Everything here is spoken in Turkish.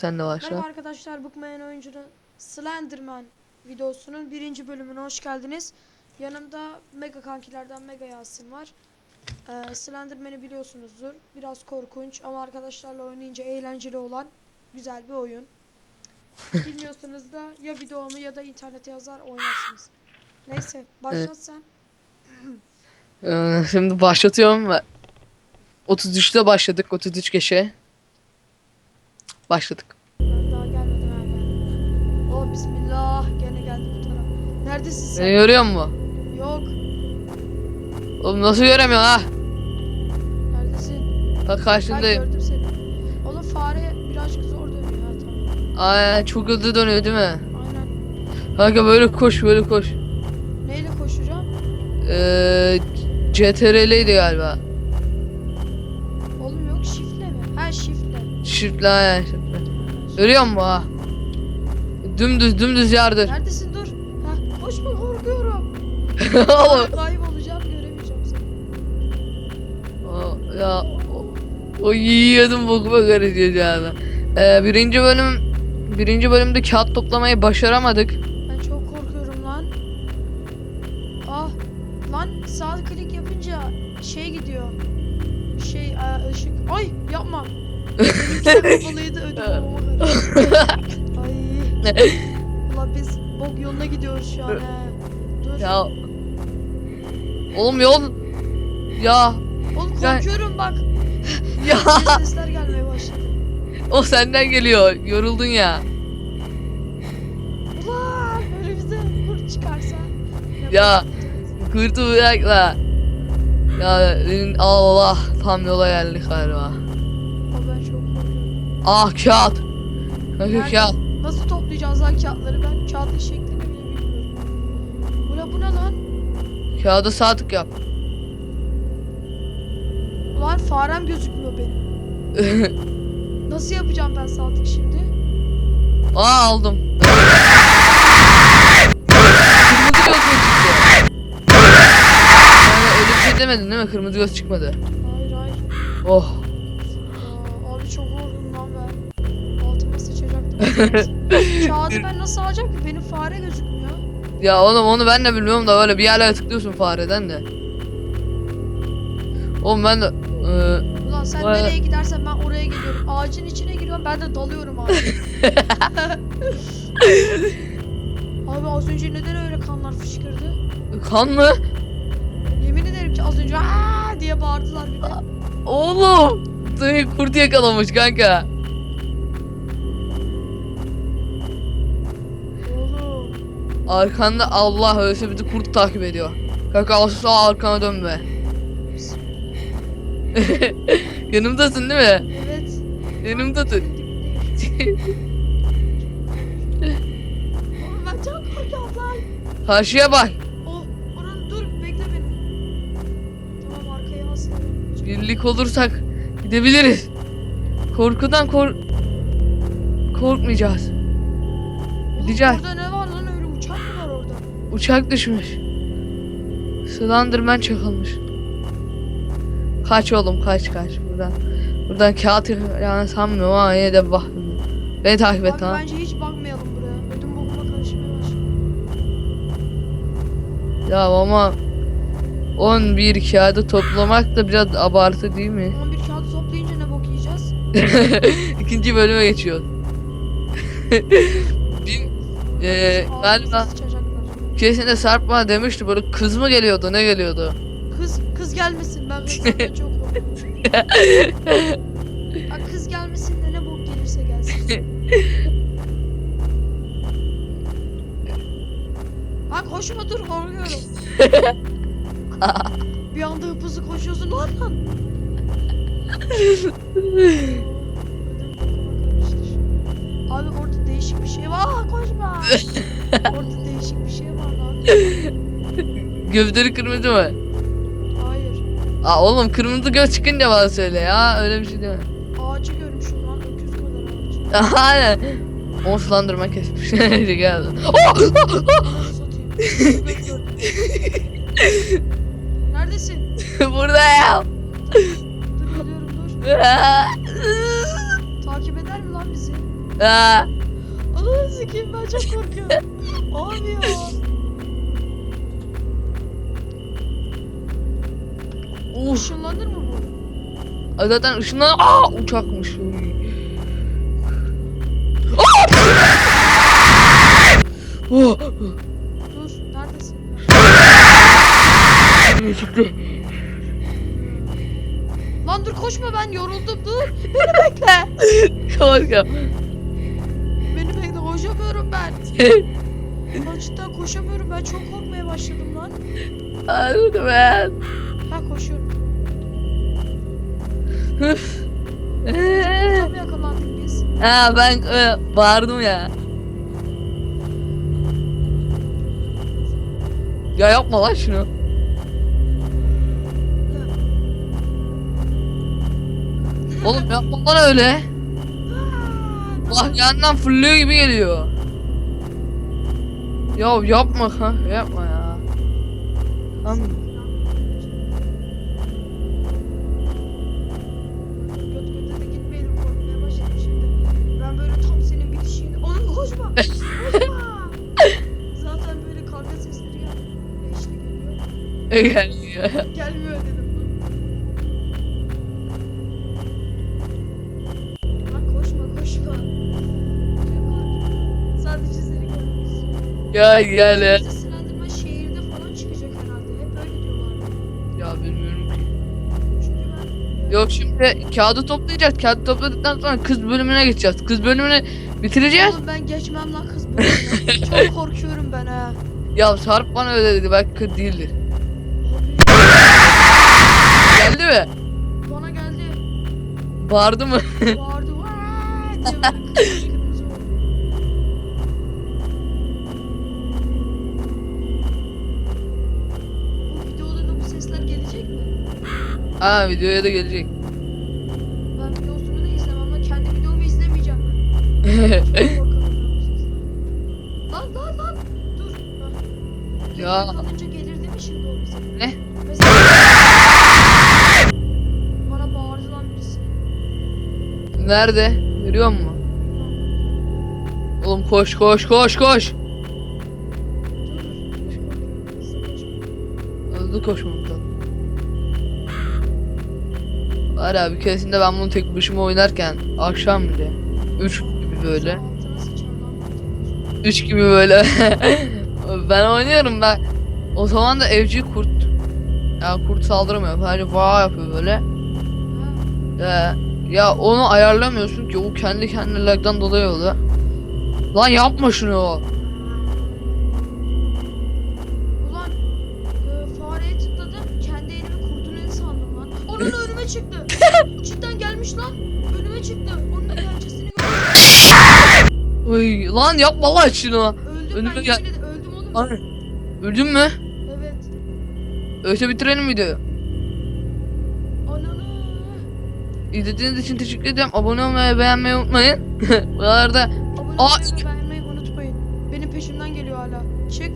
Sen de başla. Merhaba arkadaşlar, Bookman oyuncunun Slenderman videosunun birinci bölümüne hoş geldiniz. Yanımda Mega kankilerden Mega Yasin var. Ee, Slenderman'i biliyorsunuzdur. Biraz korkunç ama arkadaşlarla oynayınca eğlenceli olan güzel bir oyun. Bilmiyorsanız da ya videomu ya da internete yazar oynarsınız. Neyse, başlat sen. Ee, şimdi başlatıyorum ve 33'te başladık. 33 geçe. Başladık. Ben daha gelmedim ha geldim. Oh bismillah, gene geldi bu taraf. Neredesin sen? Beni görüyor musun? Yok, Oğlum nasıl göremiyorsun ha? neredesin? Bak Ben karşındayım. gördüm seni. Oğlum fare birazcık zor dönüyor ha tamam. Ay çok hızlı dönüyor değil mi? Aynen. Kanka böyle koş böyle koş. Neyle koşacağım? Ee, CTRL'ydi galiba. Oğlum yok şifle mi? Ha şifle. Shift'le aynen. Görüyor musun ha? Dümdüz dümdüz yardır. Neredesin dur. Ha koşma korkuyorum. Oğlum. Kaybolacağım göremeyeceğim seni. o, ya o, o yiyordum bokuma yani. Ee, birinci bölüm birinci bölümde kağıt toplamayı başaramadık. Ben çok korkuyorum lan. Ah lan sağ klik yapınca şey gidiyor. Şey e, ışık. Ay yapma. Kapalıydı ödüm. Ay. Ulan biz bok yoluna gidiyoruz şu an he. Dur. Ya Oğlum yol ya Oğlum Ya- korkuyorum bak. ya Sesler gelmeye başladı. o senden geliyor. Yoruldun ya. Ulan önümüze kurt çıkarsa. Ya. Kurtu bırakla. Ya Allah tam yola geldik galiba. Ah kağıt. Kanka Nerede? kağıt. Nasıl toplayacağız lan kağıtları ben kağıdın şeklini bile bilmiyorum. Ulan bu ne lan? Kağıda sağ tık yap. Ulan farem gözükmüyor benim. Nasıl yapacağım ben saltık şimdi? Aa aldım. Kırmızı göz mü çıktı? Yani öyle bir şey demedin değil mi? Kırmızı göz çıkmadı. Hayır hayır. Oh. Lan ben. Altıma sıçacaktım. Kağıdı ben nasıl alacağım ki? Benim fare gözükmüyor. Ya oğlum onu ben de bilmiyorum da öyle bir yerlere tıklıyorsun fareden de. Oğlum ben de eee, Ulan sen Vay. nereye gidersen ben oraya gidiyorum. Ağacın içine giriyorum ben de dalıyorum abi. abi az önce neden öyle kanlar fışkırdı? kan mı? Yemin ederim ki az önce aa diye bağırdılar bir de. Oğlum. Seni kurt yakalamış kanka. Oğlum. Arkanda Allah ölse bizi kurt takip ediyor. Kanka asla arkana dönme. Yanımdasın değil mi? Evet. Yanımdasın. Oğlum ben çok korkuyorum lan. Karşıya bak. Oh oranın dur bekle beni. Tamam arkaya aslanım. Birlik olursak gidebiliriz. Korkudan kork... Korkmayacağız. Gideceğiz. Orada ne var lan öyle uçak mı var orada? Uçak düşmüş. Slenderman çakılmış. Kaç oğlum kaç kaç buradan. Buradan kağıt yani sanmıyorum ama yine de bak. Beni takip et Abi tamam. bence hiç bakmayalım buraya. Ödüm bokuma karışmaya başladı. Ya ama 11 kağıdı toplamak da biraz abartı değil mi? İkinci bölüme geçiyor. Bin, Ağzımıza galiba sıçacaklar. Sarp bana demişti böyle kız mı geliyordu ne geliyordu? Kız kız gelmesin ben kızlardan çok korkuyorum. Kız gelmesin de ne bok gelirse gelsin. Bak koşma dur korkuyorum. bir anda hıp hızlı koşuyorsun lan lan. Abi orada değişik bir şey var. Aa, koşma. orada değişik bir şey var lan. Gövdeli kırmızı mı? Hayır. Aa oğlum kırmızı göz çıkınca bana söyle ya öyle bir şey deme. Ağacı görmüşüm lan. Öküz kadar ağacı. Aynen. On sulandırma kesmiş. Geldi. Anasını satayım. Aa, Ananı sikeyim ben çok korkuyorum. Abi ya. uf. Işınlanır mı bu? Ay Zaten ışınlan... Aa uçakmış. Aa! Oh, Dur neredesin? çıktı. Lan dur koşma ben yoruldum dur. Beni bekle. Kanka. Koşamıyorum ben. Cidden koşamıyorum ben çok korkmaya başladım lan. Anladım ben. Ha koşuyorum. Tam yakalandık biz. ha ben e, bağırdım ya. Ya yapma lan şunu. Oğlum yapma lan öyle. Bak yandan fırlıyor gibi geliyor. Ya yapma ha yapma ya. Tamam. Koşma! Koşma! Zaten böyle kavga sesleri gel. işte geliyor. Gelmiyor Gel gel ya. Bizde Slenderman şehirde falan çıkacak herhalde. Hep öyle diyorlar. Ya bilmiyorum ki. Çünkü ben... Yok şimdi kağıdı toplayacağız. Kağıdı topladıktan sonra kız bölümüne geçeceğiz. Kız bölümünü bitireceğiz. Oğlum ben geçmem lan kız bölümüne. Çok korkuyorum ben ha. Ya Sarp bana öyle dedi. Belki kız değildir. Geldi mi? bana geldi. Bağırdı mı? Bağırdı. "Vaa!" ha videoya da gelecek. Ben videosunu da izlemem lan. Kendi videomu izlemeyeceğim. Lan lan lan. Dur. Ya. Geride kalınca gelir değil mi şimdi o bize? Ne? Mesela... Bana bağırdı lan birisi. Nerede? Görüyor musun? Oğlum koş koş koş koş. Hızlı koşmamız Var ya bir keresinde ben bunu tek başıma oynarken akşam bile 3 gibi böyle. Altına sıçan lan. 3 gibi böyle. Ben oynuyorum ben o zaman da evcil kurt ya kurt saldırmıyor sadece vaa yapıyor böyle. Ee, ya onu ayarlamıyorsun ki o kendi kendine lagdan dolayı oluyor. Lan yapma şunu. Ulan çıktı. Cidden gelmiş lan. Önüme çıktı. Onun pençesini gördüm. Oy, lan yapma lan şunu Öldüm Önüme gel- ederim. Öldüm oğlum. Ay, öldün mü? Evet. Öyleyse bitirelim videoyu Ananı. İzlediğiniz için teşekkür ederim. Abone olmayı, beğenmeyi unutmayın. Bu arada Abone Aa, olmayı beğenmeyi unutmayın. Benim peşimden geliyor hala. Çık.